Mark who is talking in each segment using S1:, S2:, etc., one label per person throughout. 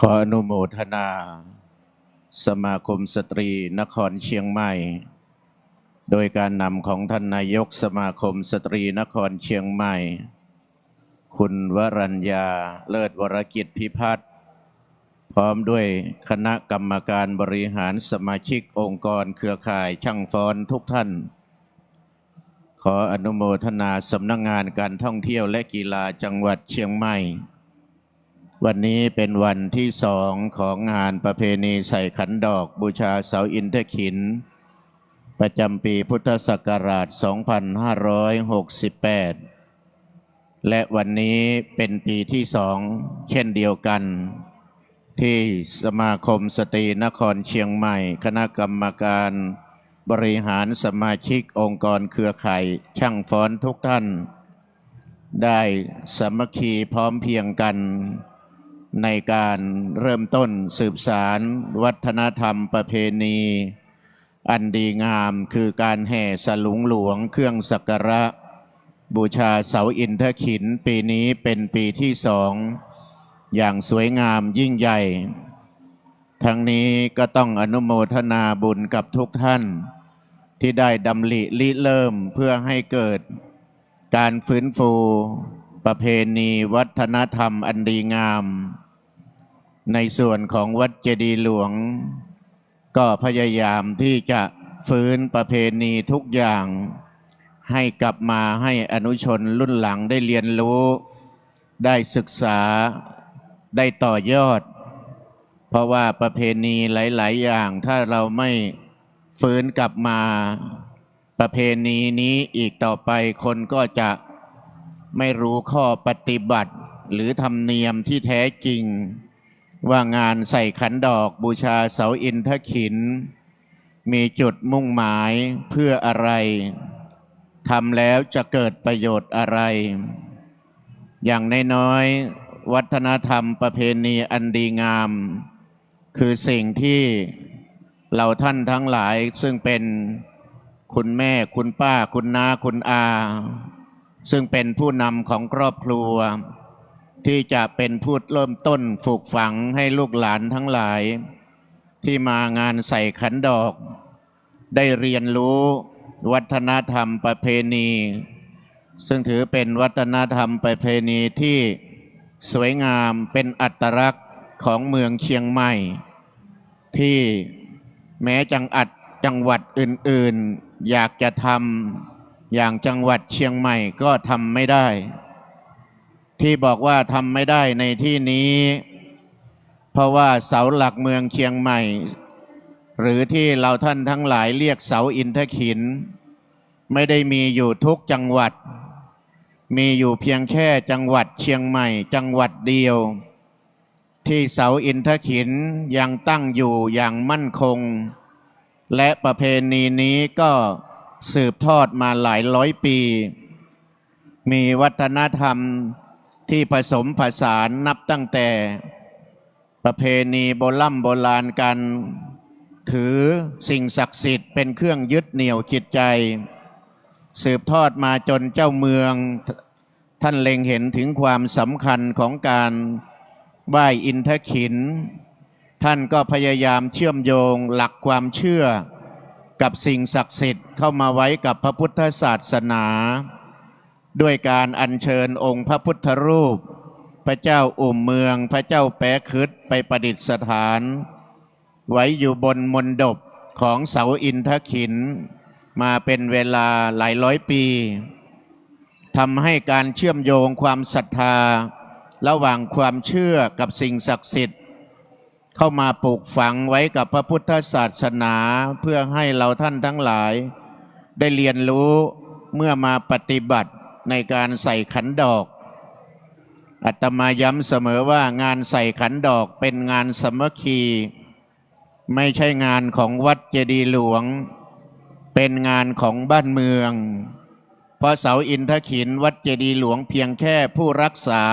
S1: ขออนุโมทนา สมาคมสตรีนครเชียงใหม่ โดยการนำของท่านนายกสมาคมสตรีนครเชียงใหม่ คุณวรัญญาเลิศวรกิจพิพัฒน์พร้อมด้วยคณะกรรมการบริหารสมาชิกองค์กรเครือข่ายช่างฟ้อนทุกท่าน ขออนุโมทนาสำนักงงานการท่องเที่ยวและกีฬาจังหวัดเชียงใหม่ วันนี้เป็นวันที่สองของงานประเพณีใส่ขันดอกบูชาเสาอินทขิน ประจำปีพุทธศักราช 2568 และวันนี้เป็นปีที่สองเช่นเดียวกัน ที่สมาคมสตรีนครเชียงใหม่ คณะกรรมการบริหารสมาชิกองค์กรเครือข่ายช่างฟ้อนทุกท่าน ได้สมัคคีพร้อมเพียงกัน ในการเริ่มต้นสืบสารวัฒนธรรมประเพณี อันดีงามคือการแห่สลุงหลวงเครื่องสักการะ บูชาเสาอินทขินปีนี้เป็นปีที่สอง อย่างสวยงามยิ่งใหญ่ ทั้งนี้ก็ต้องอนุโมทนาบุญกับทุกท่าน ที่ได้ดำริริเริ่มเพื่อให้เกิด การฟื้นฟูประเพณีวัฒนธรรมอันดีงาม ในส่วนของวัดเจดีหลวง ก็พยายามที่จะฟื้นประเพณีทุกอย่าง ให้กลับมาให้อนุชนรุ่นหลังได้เรียนรู้ ได้ศึกษาได้ต่อยอด เพราะว่าประเพณีหลาย ๆ อย่างถ้าเราไม่ฟื้นกลับมาประเพณีนี้อีกต่อไปคนก็จะไม่รู้ข้อปฏิบัติหรือธรรมเนียมที่แท้จริง ว่างานใส่ขันดอกบูชาเสาอินทขิน มีจุดมุ่งหมายเพื่ออะไรทำแล้วจะเกิดประโยชน์อะไร อย่างน้อยๆวัฒนธรรมประเพณีอันดีงาม คือสิ่งที่เราท่านทั้งหลายซึ่งเป็นคุณแม่คุณป้าคุณนาคุณอา ซึ่งเป็นผู้นำของครอบครัว ที่จะเป็นผู้เริ่มต้นฝึกฝังให้ลูกหลานทั้งหลาย ที่มางานใส่ขันดอก ได้เรียนรู้วัฒนธรรมประเพณี ซึ่งถือเป็นวัฒนธรรมประเพณีที่สวยงามเป็นอัตลักษณ์ของเมืองเชียงใหม่ ที่แม้จังอัดจังหวัดอื่นๆ อยากจะทำอย่างจังหวัดเชียงใหม่ก็ทำไม่ได้ ที่บอกว่าทำไม่ได้ในที่นี้ เพราะว่าเสาหลักเมืองเชียงใหม่ หรือที่เราท่านทั้งหลายเรียกเสาอินทขิน ไม่ได้มีอยู่ทุกจังหวัด มีอยู่เพียงแค่จังหวัดเชียงใหม่ จังหวัดเดียว ที่เสาอินทขินยังตั้งอยู่อย่างมั่นคง และประเพณีนี้ก็สืบทอดมาหลายร้อยปี มีวัฒนธรรม ที่ผสมผสานนับตั้งแต่ประเพณีโบราณโบราณกันถือสิ่งศักดิ์สิทธิ์เป็นเครื่องยึดเหนี่ยวจิตใจ สืบทอดมาจนเจ้าเมือง ท่านเล็งเห็นถึงความสำคัญของการไหว้อินทขิน ท่านก็พยายามเชื่อมโยงหลักความเชื่อ กับสิ่งศักดิ์สิทธิ์เข้ามาไว้กับพระพุทธศาสนา ด้วยการอัญเชิญองค์พระพุทธรูป พระเจ้าอุ่มเมืองพระเจ้าแปะคืดไปประดิษฐาน ไว้อยู่บนมนดบของเสาอินทขิน มาเป็นเวลาหลายร้อยปีทำให้การเชื่อมโยงความศรัทธา ระหว่างความเชื่อกับสิ่งศักดิ์สิทธิ์ เข้ามาปลูกฝังไว้กับพระพุทธศาสนาเพื่อให้เราท่านทั้งหลาย ได้เรียนรู้เมื่อมาปฏิบัติ ในการใส่ขันดอกอาตมาย้ำเสมอว่างานใส่ขันดอกเป็นงานสมัคคี ไม่ใช่งานของวัดเจดีย์หลวง เป็นงานของบ้านเมือง เพราะเสาอินทขินวัดเจดีย์หลวงเพียงแค่ผู้รักษา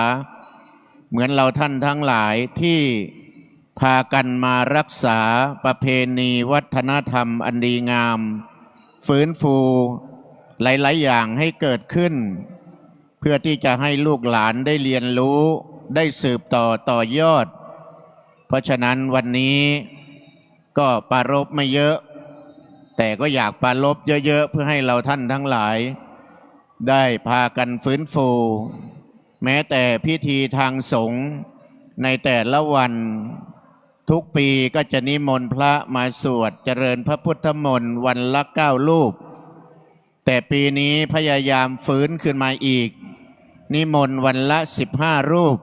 S1: เหมือนเราท่านทั้งหลายที่พากันมารักษาประเพณีวัฒนธรรมอันดีงาม ฟื้นฟู หลาย ๆ อย่างให้เกิดขึ้น เพื่อที่จะให้ลูกหลานได้เรียนรู้ได้สืบต่อต่อยอด เพราะฉะนั้นวันนี้ก็ปรารบไม่เยอะ แต่ก็อยากปรารบเยอะ ๆ เพื่อให้เราท่านทั้งหลาย ได้พากันฟื้นฟู แม้แต่พิธีทางสงฆ์ในแต่ละวันทุกปีก็จะนิมนต์พระมาสวดเจริญพระพุทธมนต์วันละเก้ารูป แต่ปีนี้พยายามฟื้นขึ้นมาอีก นิมนต์วันละสิบห้ารูป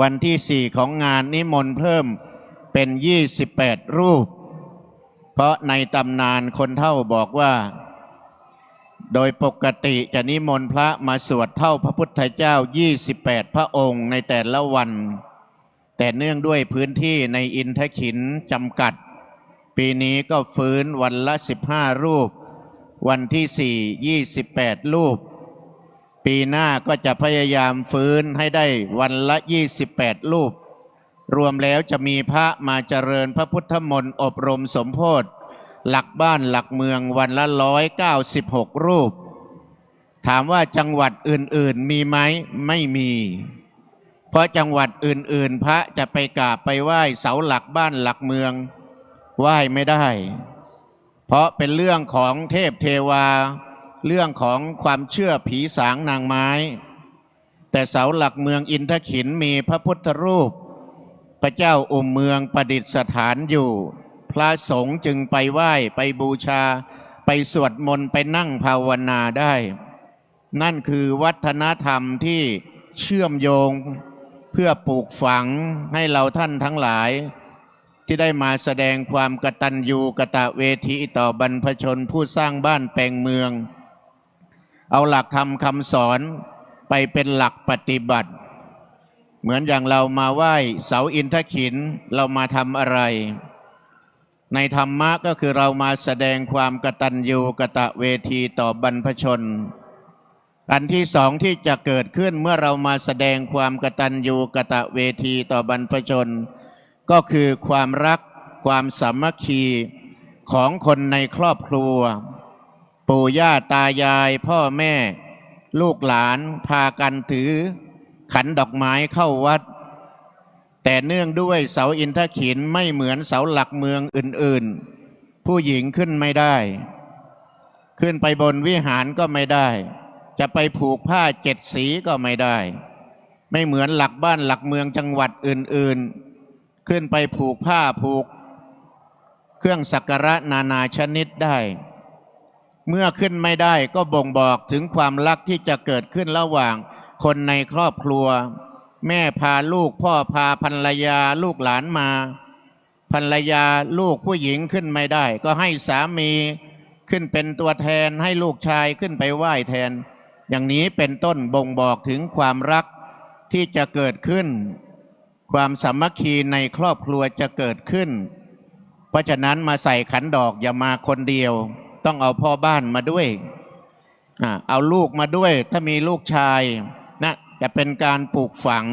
S1: วันที่สี่ของงานนิมนต์เพิ่มเป็นยี่สิบแปดรูป เพราะในตำนานคนเท่าบอกว่า โดยปกติจะนิมนต์พระมาสวดเท่าพระพุทธเจ้า 28 พระองค์ในแต่ละวัน แต่เนื่องด้วยพื้นที่ในอินทขินจำกัด ปีนี้ก็ฟื้นวันละ 15 รูป วันที่ 4 28 รูป ปีหน้าก็จะพยายามฟื้นให้ได้วันละ 28 รูป รวมแล้วจะมีพระมาเจริญพระพุทธมนต์อบรมสมโพธิหลักบ้านหลักเมืองวันละร้อยเก้าสิบหกรูป ถามว่าจังหวัดอื่นๆมีไหมไม่มี เพราะจังหวัดอื่นๆ พระจะไปกราบไปไหว้เสาหลักบ้านหลักเมืองไหว้ไม่ได้ เพราะเป็นเรื่องของเทพเทวา เรื่องของความเชื่อผีสางนางไม้ แต่เสาหลักเมืองอินทขินมีพระพุทธรูป พระเจ้าอุมเมืองประดิษฐานอยู่ พระสงฆ์จึงไปไหว้ไปบูชา ไปสวดมนต์ไปนั่งภาวนาได้ นั่นคือวัฒนธรรมที่เชื่อมโยงเพื่อปลูกฝังให้เราท่านทั้งหลาย ที่ได้มาแสดงความกตัญญูกะตะเวทีต่อบรรพชนผู้สร้างบ้านแปลงเมือง เอาหลักธรรมคำสอนไปเป็นหลักปฏิบัติ เหมือนอย่างเรามาไหว้เสาอินทขินเรามาทำอะไร ในธรรมะก็คือเรามาแสดงความกตัญญูกะตะเวทีต่อบรรพชนอันที่สองที่จะเกิดขึ้นเมื่อเรามาแสดงความกตัญญูกะตะเวทีต่อบรรพชน ก็คือความรักความสามัคคีของคนในครอบครัว ปู่ย่าตายายพ่อแม่ ลูกหลานพากันถือ ขันดอกไม้เข้าวัด แต่เนื่องด้วยเสาอินทขินไม่เหมือนเสาหลักเมืองอื่นๆ ผู้หญิงขึ้นไม่ได้ ขึ้นไปบนวิหารก็ไม่ได้ จะไปผูกผ้าเจ็ดสีก็ไม่ได้ ไม่เหมือนหลักบ้านหลักเมืองจังหวัดอื่นๆ ขึ้นไปผูกผ้าผูก เครื่องสักการะนานาชนิดได้ เมื่อขึ้นไม่ได้ก็บ่งบอกถึงความรักที่จะเกิดขึ้นระหว่างคนในครอบครัว แม่พาลูกพ่อพาภรรยาลูกหลานมาภรรยาลูกผู้หญิงขึ้นไม่ได้ ก็ให้สามีขึ้นเป็นตัวแทนให้ลูกชายขึ้นไปไหว้แทน อย่างนี้เป็นต้นบ่งบอกถึงความรักที่จะเกิดขึ้น ความสามัคคีในครอบครัวจะเกิดขึ้น เพราะฉะนั้นมาใส่ขันดอกอย่ามาคนเดียว ต้องเอาพ่อบ้านมาด้วย เอาลูกมาด้วย ถ้ามีลูกชายนะจะเป็นการปลูกฝัง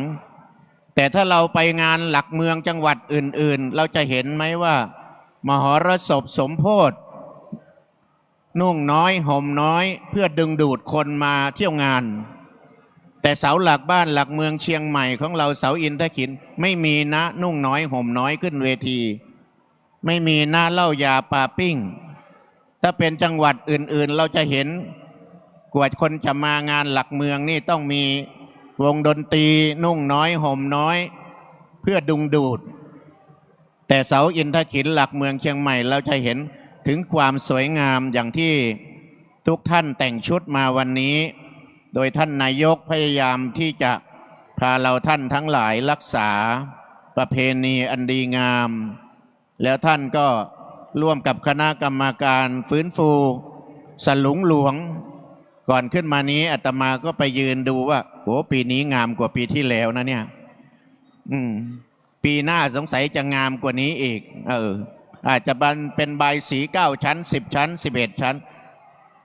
S1: แต่ถ้าเราไปงานหลักเมืองจังหวัดอื่น ๆ เราจะเห็นไหมว่า มหรสพสมโพธนุ่งน้อยห่มน้อย เพื่อดึงดูดคนมาเที่ยวงาน แต่เสาหลักบ้านหลักเมืองเชียงใหม่ของเราเสาอินทขินไม่มีนะนุ่งน้อยห่มน้อยขึ้นเวที ไม่มีหน้าเล้ายาปาปิ้ง ถ้าเป็นจังหวัดอื่นๆ เราจะเห็นกว่าคนจะมางานหลักเมืองนี่ต้องมีวงดนตรีนุ่งน้อยห่มน้อย เพื่อดึงดูด แต่เสาอินทขินหลักเมืองเชียงใหม่เราจะเห็นถึงความสวยงามอย่างที่ทุกท่านแต่งชุดมาวันนี้ โดยท่านนายกพยายามที่จะพาเราท่านทั้งหลายรักษาประเพณีอันดีงาม แล้วท่านก็ร่วมกับคณะกรรมการฟื้นฟูสลุงหลวง ก่อนขึ้นมานี้อาตมาก็ไปยืนดูว่าโหปีนี้งามกว่าปีที่แล้วนะเนี่ย อืม ปีหน้าสงสัยจะงามกว่านี้อีก เออ อาจจะบันเป็นใบสีเก้าชั้นสิบชั้นสิบเอ็ดชั้น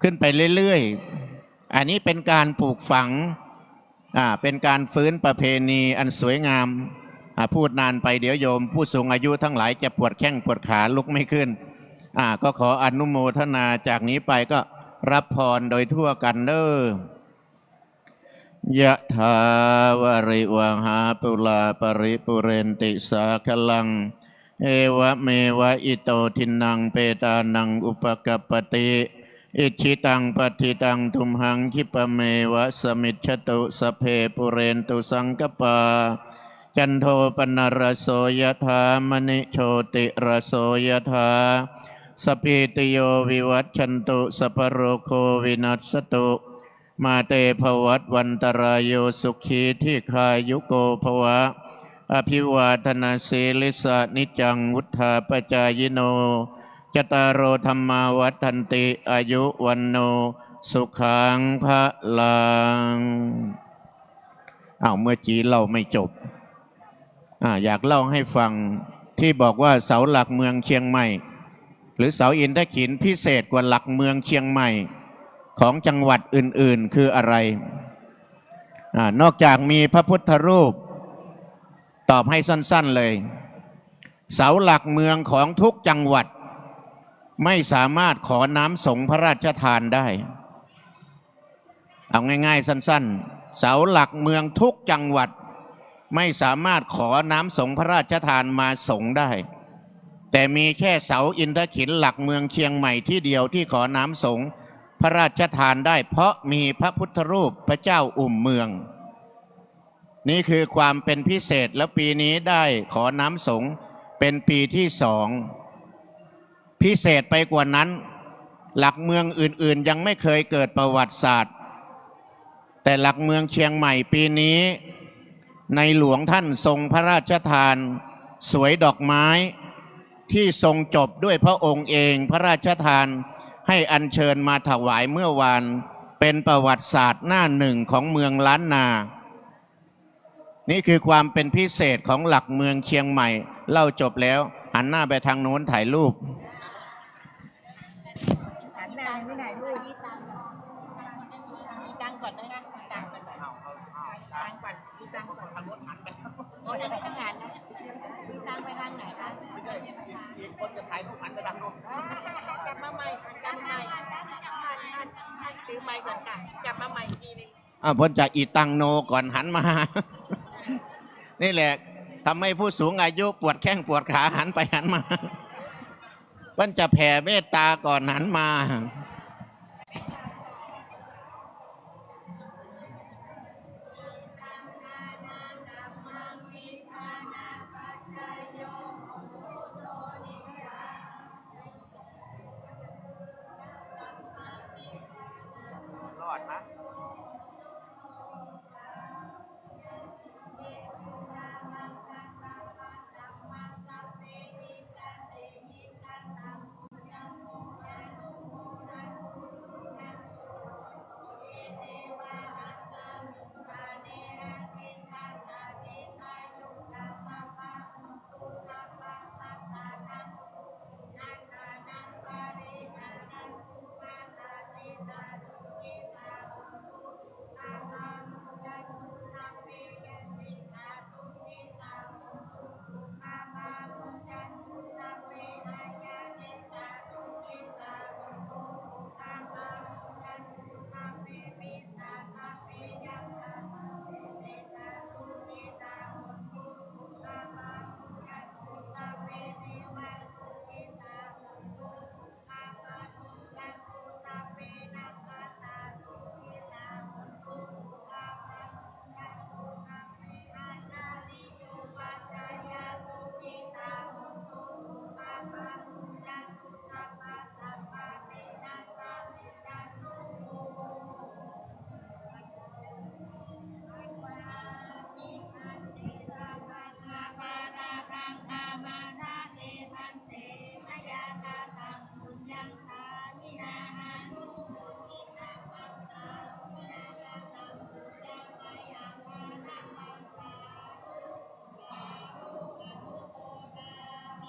S1: ขึ้นไปเรื่อยๆ อันนี้เป็นการปลูกฝังอ่าเป็นการฟื้นประเพณีอันสวยงามอ่าพูดนานไปเดี๋ยวโยม ผู้สูงอายุทั้งหลายจะปวดแข้งปวดขาลุกไม่ขึ้นอ่าก็ขออนุโมทนาจากนี้ไปก็รับพรโดยทั่วกันเด้อยะถาวริวหาปุลาปริปุเรนติสาคลัง เอวะเมวะอิโตทินังเปตานังอุปกปปติ อิชิตังปฏิตังทุมหังคิปะเมวะสมิจฉตุสเพปุเรนตุสังกปา จันโทปนรสโสยธามณิโชติรสโสยธาสพพิติโยวิวัตชันตุสัพโรโควินัสตุ มาเตภวัตวันตรายโยสุขีที่คายุโกภวะ อภิวาทนาสีลิสานิจังวุธาปจายโน จตารโอธรรมาวัฏันติอายุวันโนสุขังพระลังอ้าวเมื่อกี้เราไม่จบออยากเล่าให้ฟังที่บอกว่าเสาหลักเมืองเชียงใหม่ หรือเสาอินทขินพิเศษกว่าหลักเมืองเชียงใหม่ ของจังหวัดอื่นๆคืออะไรอนอกจากมีพระพุทธรูป ตอบให้สั้นๆเลย เสาหลักเมืองของทุกจังหวัด ไม่สามารถขอน้ำสงพระราชทานได้ เอาง่าย ๆ สั้น ๆ เสาหลักเมืองทุกจังหวัด ไม่สามารถขอน้ำสงพระราชทานมาสงได้ แต่มีแค่เสาอินทขินหลักเมืองเชียงใหม่ที่เดียวที่ขอน้ำสงพระราชทานได้ เพราะมีพระพุทธรูปพระเจ้าอุ่มเมือง นี่คือความเป็นพิเศษแล้วปีนี้ได้ขอน้ำสงเป็นปีที่สอง พิเศษไปกว่านั้น หลักเมืองอื่นๆ ยังไม่เคยเกิดประวัติศาสตร์ แต่หลักเมืองเชียงใหม่ปีนี้ ในหลวงท่านทรงพระราชทาน สวยดอกไม้ที่ทรงจบด้วยพระองค์เองพระราชทานให้อัญเชิญมาถวายเมื่อวานเป็นประวัติศาสตร์หน้าหนึ่งของเมืองล้านนา นี่คือความเป็นพิเศษของหลักเมืองเชียงใหม่ เล่าจบแล้วหันหน้าไปทางโน้นถ่ายรูป
S2: หันหน้าไม่ไหนลูกมีตังค์มีตังค์ก่อนนะคะมีตังค์ก่อนตังค์ก่อนมีตังค์ก่อนทางรถหันไปโอ้ยไปทางหันนะมีตังค์ ไปทางไหนคะไม่ใช่อีกคนจะถ่ายรูปหันไปทางโน้นกลับมาใหม่กลับมาใหม่ซื้อใหม่ก่อนค่ะกลับมาใหม่อีกทีหนึง
S1: อ่าพ้นจากอีตังโนก่อนหันมา นี่แหละทำให้ผู้สูงอายุปวดแข้งปวดขาหันไปหันมาเพิ่นจะแผ่เมตตาก่อนหันมา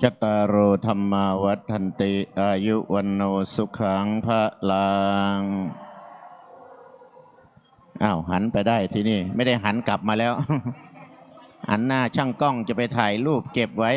S1: จตารโอธรรมาวัฒนติ อายุวันโนสุขังพระลังอ้าวหันไปได้ที่นี่ ไม่ได้หันกลับมาแล้ว หันหน้าช่างกล้องจะไปถ่ายรูปเก็บไว้